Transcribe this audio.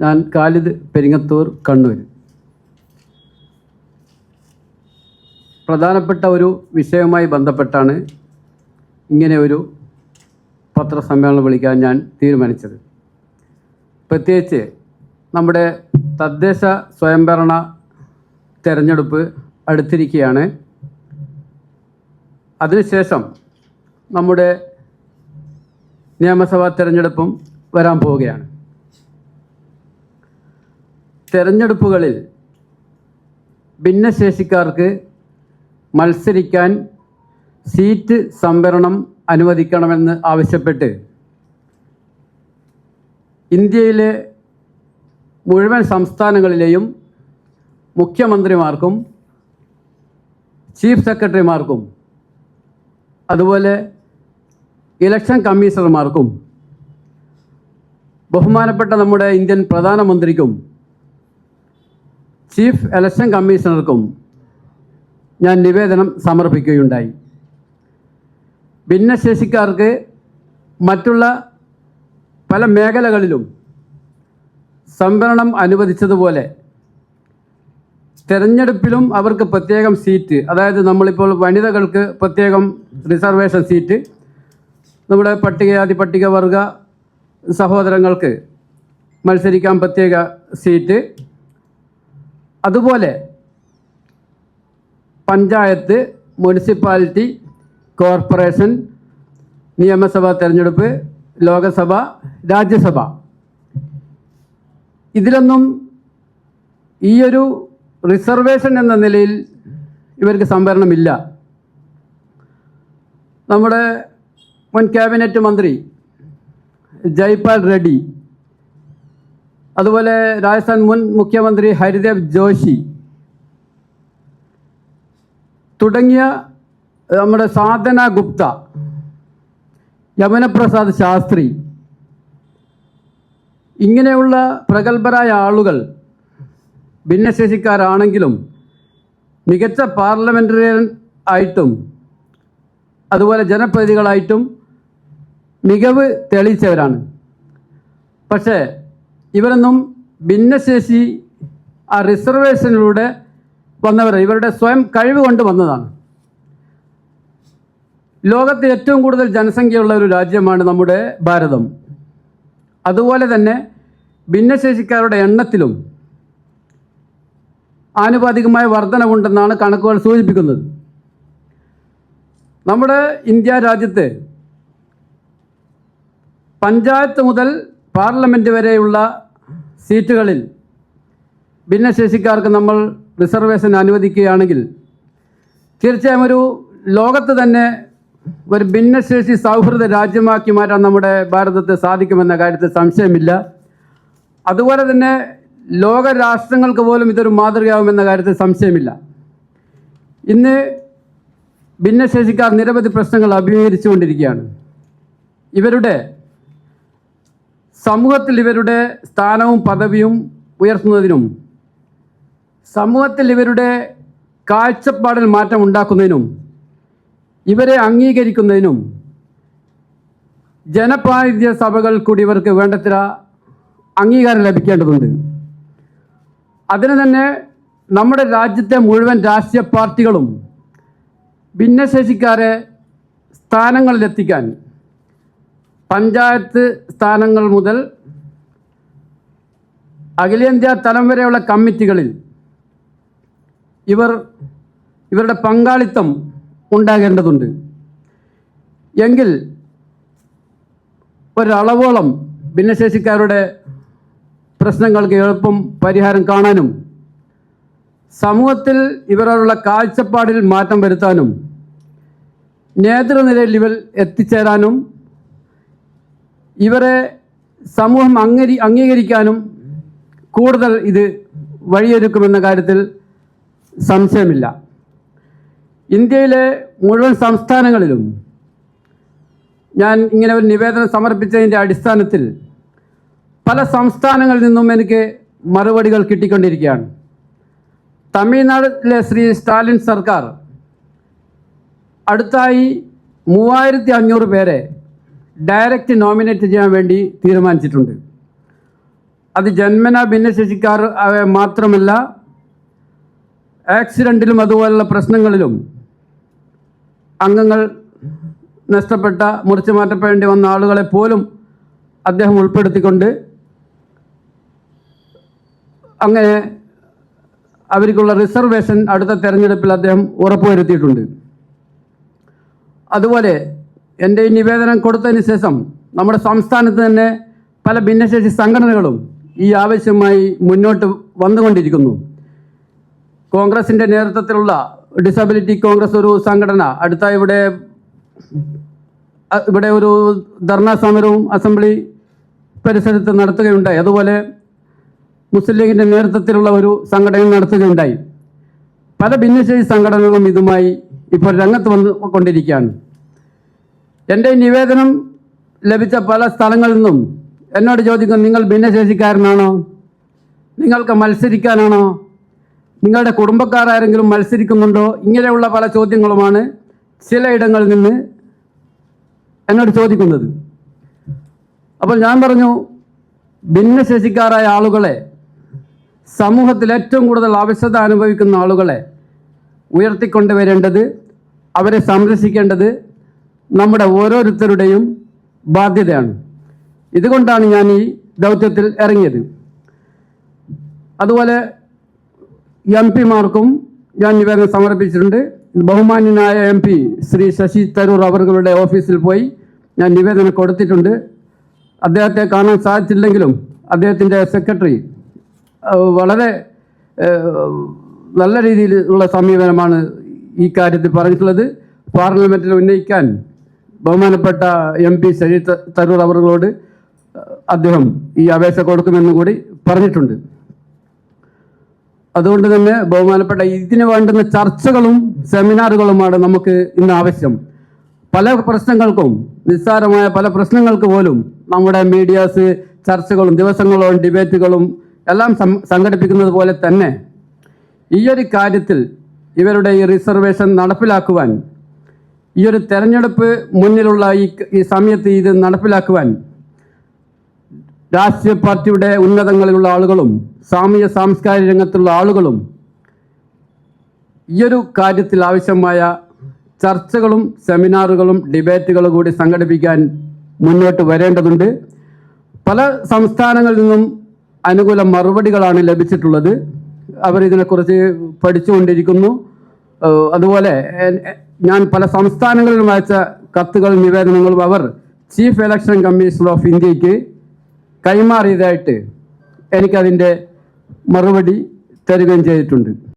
ഞാൻ കാലിദ് പെരിങ്ങത്തൂർ കണ്ണൂർ പ്രധാനപ്പെട്ട ഒരു വിഷയവുമായി ബന്ധപ്പെട്ടാണ് ഇങ്ങനെ ഒരു പത്രസമ്മേളനം വിളിക്കാൻ ഞാൻ തീരുമാനിച്ചത്. പ്രത്യേകിച്ച് നമ്മുടെ തദ്ദേശ സ്വയംഭരണ തെരഞ്ഞെടുപ്പ് അടുത്തിരിക്കുകയാണ്. അതിനുശേഷം നമ്മുടെ നിയമസഭാ തെരഞ്ഞെടുപ്പും വരാൻ പോവുകയാണ്. തെരഞ്ഞെടുപ്പുകളിൽ ഭിന്നശേഷിക്കാർക്ക് മത്സരിക്കാൻ സീറ്റ് സംവരണം അനുവദിക്കണമെന്ന് ആവശ്യപ്പെട്ട് ഇന്ത്യയിലെ മുഴുവൻ സംസ്ഥാനങ്ങളിലെയും മുഖ്യമന്ത്രിമാർക്കും ചീഫ് സെക്രട്ടറിമാർക്കും അതുപോലെ ഇലക്ഷൻ കമ്മീഷണർമാർക്കും ബഹുമാനപ്പെട്ട നമ്മുടെ ഇന്ത്യൻ പ്രധാനമന്ത്രിക്കും ചീഫ് ഇലക്ഷൻ കമ്മീഷണർക്കും ഞാൻ നിവേദനം സമർപ്പിക്കുകയുണ്ടായി. ഭിന്നശേഷിക്കാർക്ക് മറ്റുള്ള പല മേഖലകളിലും സംവരണം അനുവദിച്ചതുപോലെ തെരഞ്ഞെടുപ്പിലും അവർക്ക് പ്രത്യേകം സീറ്റ് അതായത് നമ്മളിപ്പോൾ വനിതകൾക്ക് പ്രത്യേകം റിസർവേഷൻ സീറ്റ് നമ്മുടെ പട്ടികജാതി പട്ടികവർഗ സഹോദരങ്ങൾക്ക് മത്സരിക്കാൻ പ്രത്യേക സീറ്റ് അതുപോലെ പഞ്ചായത്ത് മുനിസിപ്പാലിറ്റി കോർപ്പറേഷൻ നിയമസഭാ തെരഞ്ഞെടുപ്പ് ലോകസഭ രാജ്യസഭ. ഇതിലൊന്നും ഈയൊരു റിസർവേഷൻ എന്ന നിലയിൽ ഇവർക്ക് സംവരണമില്ല. നമ്മുടെ മുൻ ക്യാബിനറ്റ് മന്ത്രി ജയ്പാൽ റെഡ്ഡി അതുപോലെ രാജസ്ഥാൻ മുൻ മുഖ്യമന്ത്രി ഹരിദേവ് ജോഷി തുടങ്ങിയ നമ്മുടെ സാധന ഗുപ്ത യമനപ്രസാദ് ശാസ്ത്രി ഇങ്ങനെയുള്ള പ്രഗത്ഭരായ ആളുകൾ ഭിന്നശേഷിക്കാരാണെങ്കിലും മികച്ച പാർലമെന്ററിയൻ ആയിട്ടും അതുപോലെ ജനപ്രതിനിധികളായിട്ടും മികവ് തെളിയിച്ചവരാണ്. പക്ഷേ ഇവരൊന്നും ഭിന്നശേഷി ആ റിസർവേഷനിലൂടെ വന്നവർ ഇവരുടെ സ്വയം കഴിവ് കൊണ്ട് വന്നതാണ്. ലോകത്ത് ഏറ്റവും കൂടുതൽ ജനസംഖ്യയുള്ള ഒരു രാജ്യമാണ് നമ്മുടെ ഭാരതം. അതുപോലെ തന്നെ ഭിന്നശേഷിക്കാരുടെ എണ്ണത്തിലും ആനുപാതികമായ വർധനവുണ്ടെന്നാണ് കണക്കുകൾ സൂചിപ്പിക്കുന്നത്. നമ്മുടെ ഇന്ത്യ രാജ്യത്ത് പഞ്ചായത്ത് മുതൽ പാർലമെന്റ് വരെയുള്ള സീറ്റുകളിൽ ഭിന്നശേഷിക്കാർക്ക് നമ്മൾ റിസർവേഷൻ അനുവദിക്കുകയാണെങ്കിൽ തീർച്ചയായും ഒരു ലോകത്ത് തന്നെ ഒരു ഭിന്നശേഷി സൗഹൃദ രാജ്യമാക്കി മാറ്റാൻ നമ്മുടെ ഭാരതത്തെ സാധിക്കുമെന്ന കാര്യത്തിൽ സംശയമില്ല. അതുപോലെ തന്നെ ലോക രാഷ്ട്രങ്ങൾക്ക് പോലും ഇതൊരു മാതൃകയാവുമെന്ന കാര്യത്തിൽ സംശയമില്ല. ഇന്ന് ഭിന്നശേഷിക്കാർ നിരവധി പ്രശ്നങ്ങൾ അഭിമുഖീകരിച്ചുകൊണ്ടിരിക്കുകയാണ്. ഇവരുടെ സമൂഹത്തിൽ ഇവരുടെ സ്ഥാനവും പദവിയും ഉയർത്തുന്നതിനും സമൂഹത്തിൽ ഇവരുടെ കാഴ്ചപ്പാടിൽ മാറ്റം ഉണ്ടാക്കുന്നതിനും ഇവരെ അംഗീകരിക്കുന്നതിനും ജനപ്രാതിനിധ്യ സഭകൾ കൂടി ഇവർക്ക് വേണ്ടത്ര അംഗീകാരം ലഭിക്കേണ്ടതുണ്ട്. അതിന് തന്നെ നമ്മുടെ രാജ്യത്തെ മുഴുവൻ രാഷ്ട്രീയ പാർട്ടികളും ഭിന്നശേഷിക്കാരെ സ്ഥാനങ്ങളിലെത്തിക്കാൻ പഞ്ചായത്ത് സ്ഥാനങ്ങൾ മുതൽ അഖിലേന്ത്യാ തലം വരെയുള്ള കമ്മിറ്റികളിൽ ഇവർ ഇവരുടെ പങ്കാളിത്തം ഉണ്ടാകേണ്ടതുണ്ട്. എങ്കിൽ ഒരളവോളം ഭിന്നശേഷിക്കാരുടെ പ്രശ്നങ്ങൾക്ക് എളുപ്പം പരിഹാരം കാണാനും സമൂഹത്തിൽ ഇവരോടുള്ള കാഴ്ചപ്പാടിൽ മാറ്റം വരുത്താനും നേതൃനിലയിൽ ഇവർ എത്തിച്ചേരാനും ഇവരെ സമൂഹം അംഗീ അംഗീകരിക്കാനും കൂടുതൽ ഇത് വഴിയൊരുക്കുമെന്ന കാര്യത്തിൽ സംശയമില്ല. ഇന്ത്യയിലെ മുഴുവൻ സംസ്ഥാനങ്ങളിലും ഞാൻ ഇങ്ങനെ ഒരു നിവേദനം സമർപ്പിച്ചതിന്റെ അടിസ്ഥാനത്തിൽ പല സംസ്ഥാനങ്ങളിൽ നിന്നും എനിക്ക് മറുപടികൾ കിട്ടിക്കൊണ്ടിരിക്കുകയാണ്. തമിഴ്നാട്ടിലെ ശ്രീ സ്റ്റാലിൻ സർക്കാർ അടുത്തായി മൂവായിരത്തി അഞ്ഞൂറ് പേരെ ഡയറക്റ്റ് നോമിനേറ്റ് ചെയ്യാൻ വേണ്ടി തീരുമാനിച്ചിട്ടുണ്ട്. അത് ജന്മന ഭിന്നശേഷിക്കാർ മാത്രമല്ല ആക്സിഡന്റിലും അതുപോലുള്ള പ്രശ്നങ്ങളിലും അംഗങ്ങൾ നഷ്ടപ്പെട്ട മുറിച്ചു മാറ്റപ്പെടേണ്ടി വന്ന ആളുകളെ പോലും അദ്ദേഹം ഉൾപ്പെടുത്തിക്കൊണ്ട് അങ്ങനെ അവർക്കുള്ള റിസർവേഷൻ അടുത്ത തെരഞ്ഞെടുപ്പിൽ അദ്ദേഹം ഉറപ്പുവരുത്തിയിട്ടുണ്ട്. അതുപോലെ എന്റെ ഈ നിവേദനം കൊടുത്തതിന് ശേഷം നമ്മുടെ സംസ്ഥാനത്ത് തന്നെ പല ഭിന്നശേഷി സംഘടനകളും ഈ ആവശ്യമായി മുന്നോട്ട് വന്നുകൊണ്ടിരിക്കുന്നു. കോൺഗ്രസിന്റെ നേതൃത്വത്തിലുള്ള ഡിസബിലിറ്റി കോൺഗ്രസ് ഒരു സംഘടന. അടുത്ത ഇവിടെ ഇവിടെ ഒരു ധർണാ സമരവും അസംബ്ലി പരിസരത്ത് നടത്തുകയുണ്ടായി. അതുപോലെ മുസ്ലിം ലീഗിന്റെ നേതൃത്വത്തിലുള്ള ഒരു സംഘടന നടത്തുകയുണ്ടായി. പല ഭിന്നശേഷി സംഘടനകളും ഇതുമായി ഇപ്പോൾ രംഗത്ത് വന്നു കൊണ്ടിരിക്കുകയാണ്. എന്റെ നിവേദനം ലഭിച്ച പല സ്ഥലങ്ങളിൽ നിന്നും എന്നോട് ചോദിക്കും നിങ്ങൾ ഭിന്നശേഷിക്കാരനാണോ? നിങ്ങൾക്ക് മത്സരിക്കാനാണോ? നിങ്ങളുടെ കുടുംബക്കാരാരെങ്കിലും മത്സരിക്കുന്നുണ്ടോ? ഇങ്ങനെയുള്ള പല ചോദ്യങ്ങളുമാണ് ചിലയിടങ്ങളിൽ നിന്ന് എന്നോട് ചോദിക്കുന്നത്. അപ്പോൾ ഞാൻ പറഞ്ഞു ഭിന്നശേഷിക്കാരായ ആളുകളെ സമൂഹത്തിൽ ഏറ്റവും കൂടുതൽ ആവശ്യത അനുഭവിക്കുന്ന ആളുകളെ ഉയർത്തിക്കൊണ്ടുവരേണ്ടത് അവരെ സംരക്ഷിക്കേണ്ടത് നമ്മുടെ ഓരോരുത്തരുടെയും ബാധ്യതയാണ്. ഇതുകൊണ്ടാണ് ഞാൻ ഈ ദൗത്യത്തിൽ ഇറങ്ങിയത്. അതുപോലെ എം പിമാർക്കും ഞാൻ നിവേദനം സമർപ്പിച്ചിട്ടുണ്ട്. ബഹുമാന്യനായ എം പി ശ്രീ ശശി തരൂർ അവർകളുടെ ഓഫീസിൽ പോയി ഞാൻ നിവേദനം കൊടുത്തിട്ടുണ്ട്. അദ്ദേഹത്തെ കാണാൻ സാധിച്ചില്ലെങ്കിലും അദ്ദേഹത്തിന്റെ സെക്രട്ടറി വളരെ നല്ല രീതിയിലുള്ള സമീപനമാണ് ഈ കാര്യത്തിൽ പറഞ്ഞിട്ടുള്ളത്. പാർലമെന്റിൽ ഉന്നയിക്കാൻ ബഹുമാനപ്പെട്ട എം പി ശരീ തരൂർ അവരോട് അദ്ദേഹം ഈ അപേക്ഷ കൊടുക്കുമെന്ന് കൂടി പറഞ്ഞിട്ടുണ്ട്. അതുകൊണ്ട് തന്നെ ബഹുമാനപ്പെട്ട ഇതിന് വേണ്ടുന്ന ചർച്ചകളും സെമിനാറുകളുമാണ് നമുക്ക് ഇന്ന് ആവശ്യം. പല പ്രശ്നങ്ങൾക്കും നിസ്സാരമായ പല പ്രശ്നങ്ങൾക്ക് പോലും നമ്മുടെ മീഡിയാസ് ചർച്ചകളും ദിവസങ്ങളും ഡിബേറ്റുകളും എല്ലാം സംഘടിപ്പിക്കുന്നത് പോലെ തന്നെ ഈയൊരു കാര്യത്തിൽ ഇവരുടെ ഈ റിസർവേഷൻ നടപ്പിലാക്കുവാൻ ഈ ഒരു തെരഞ്ഞെടുപ്പ് മുന്നിലുള്ള ഈ ഈ സമയത്ത് ഇത് നടപ്പിലാക്കുവാൻ രാഷ്ട്രീയ പാർട്ടിയുടെ ഉന്നതങ്ങളിലുള്ള ആളുകളും സാമൂഹ്യ സാംസ്കാരിക രംഗത്തുള്ള ആളുകളും ഈയൊരു കാര്യത്തിൽ ആവശ്യമായ ചർച്ചകളും സെമിനാറുകളും ഡിബേറ്റുകളും കൂടി സംഘടിപ്പിക്കാൻ മുന്നോട്ട് വരേണ്ടതുണ്ട്. പല സംസ്ഥാനങ്ങളിൽ നിന്നും അനുകൂല മറുപടികളാണ് ലഭിച്ചിട്ടുള്ളത്. അവർ ഇതിനെക്കുറിച്ച് പഠിച്ചുകൊണ്ടിരിക്കുന്നു. അതുപോലെ ഞാൻ പല സംസ്ഥാനങ്ങളിലും അയച്ച കത്തുകളും നിവേദനങ്ങളും അവർ ചീഫ് ഇലക്ഷൻ കമ്മീഷണർ ഓഫ് ഇന്ത്യയ്ക്ക് കൈമാറിയതായിട്ട് എനിക്കതിന്റെ മറുപടി തരികയും ചെയ്തിട്ടുണ്ട്.